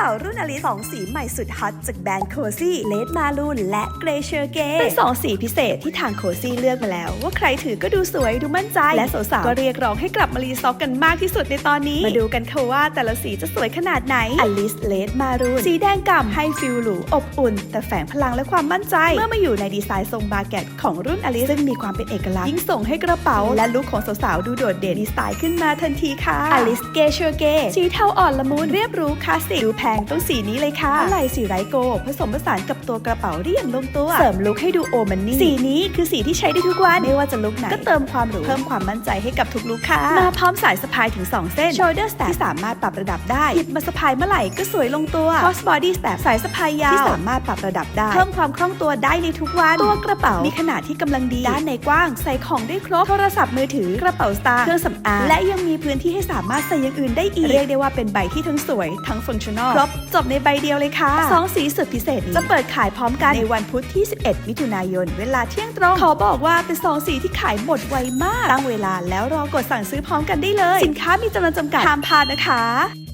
เป๋ารุ่นอลิสองสีใหม่สุดฮอตจากแบรนด์โคซี่เลดมารูนและเกรเชอร์เกเป็นสองสีพิเศษที่ทางโคซี่เลือกมาแล้ว ว่าใครถือก็ดูสวยดูมั่นใจ และสาวๆก็เรียกร้องให้กลับมารีสต็อกกันมากที่สุดในตอนนี้ มาดูกันค่ะว่าแต่ละสีจะสวยขนาดไหนอลิสเลดมารูนสีแดงก่ำให้ฟิลหรูอบอุ่น แต่แฝงพลังและความมั่นใจ เมื่อมาอยู่ในดีไซน์ทรงบาเกตของรุ่นอลิสซึ่งมีความเป็นเอกลักษณ์ยิ่งส่งให้กระเป๋า และลุคของสาวๆดูโดดเด่นดีไซน์ขึ้นมาทันทีค่ะอลิสเกเชอร์เกสีเทาอ่อนละมุนเรียบรู้คลาสสิกดูแพงต้องสีนี้เลยค่ะอะไรสีไรโก ผสมผสานกับตัวกระเป๋าได้อย่างลงตัว เสริมลุคให้ดูโอมันนี่ สีนี้คือสีที่ใช้ได้ทุกวัน ไม่ว่าจะลุคไหน ก็เติมความหรูเพิ่มความมั่นใจให้กับทุกลุคค่ะ มาพร้อมสายสะพายถึง 2 เส้น shoulder strap ที่สามารถปรับระดับได้ หยิบมาสะพายเมื่อไหร่ก็สวยลงตัว cross body strap สายสะพายยาวที่สามารถปรับระดับได้ เพิ่มความคล่องตัวได้ในทุกวัน ตัวกระเป๋ามีขนาดที่กำลังดี ด้านในกว้างใส่ของได้ครบ โทรศัพท์มือถือ กระเป๋าสตางค์ เครื่องสำอาง และยังมีพื้นที่ให้สามารถใส่อย่างอื่นได้อีก เรียกได้ว่าเป็นใบที่ทั้งสวย ทั้งฟังชั่นอลครบจบในใบเดียวเลยค่ะสองสีสุดพิเศษนี้จะเปิดขายพร้อมกันในวันพุธที่ 11 มิถุนายน เวลาเที่ยงตรง ขอบอกว่าเป็นสองสีที่ขายหมดไวมาก ตั้งเวลาแล้วรอกดสั่งซื้อพร้อมกันได้เลย สินค้ามีจำนวนจำกัดห้ามพลาดนะคะ